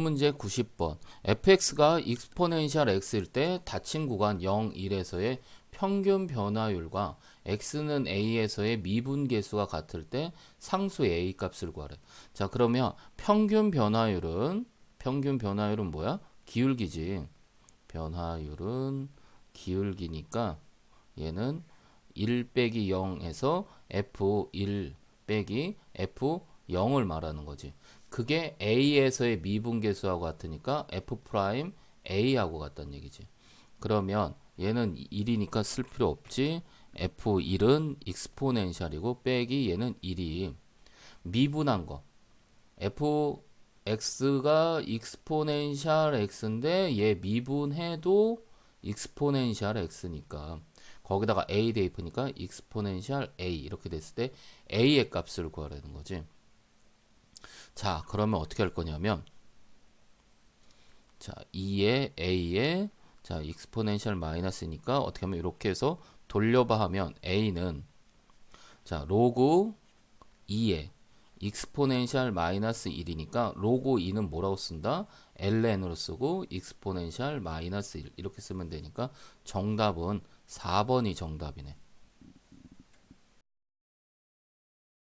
문제 90번 fx가 익스포넨셜 x일 때 닫힌 구간 0, 1에서의 평균 변화율과 x는 a에서의 미분 계수가 같을 때 상수 a 값을 구하래. 자, 그러면 평균 변화율은 평균 변화율은 뭐야? 기울기지. 변화율은 기울기니까 얘는 1 빼기 0에서 f1 빼기 f0을 말하는 거지. 그게 a에서의 미분계수하고 같으니까 f 프라임 a하고 같다는 얘기지. 그러면 얘는 1이니까 쓸 필요 없지. f1은 익스포넨셜이고 빼기 얘는 1이 미분한 거. fx가 익스포넨셜 x인데 얘 미분해도 익스포넨셜 x니까 거기다가 a 대입하니까 익스포넨셜 a 이렇게 됐을 때 a의 값을 구하라는 거지. 자, 그러면 어떻게 할 거냐면 자, 2에 a에 자, 익스포넨셜 마이너스니까 어떻게 하면 이렇게 해서 돌려봐 하면 a는 자, 로그 2에 익스포넨셜 마이너스 1이니까 로그 2는 뭐라고 쓴다? ln으로 쓰고 익스포넨셜 마이너스 1 이렇게 쓰면 되니까 정답은 4번이 정답이네.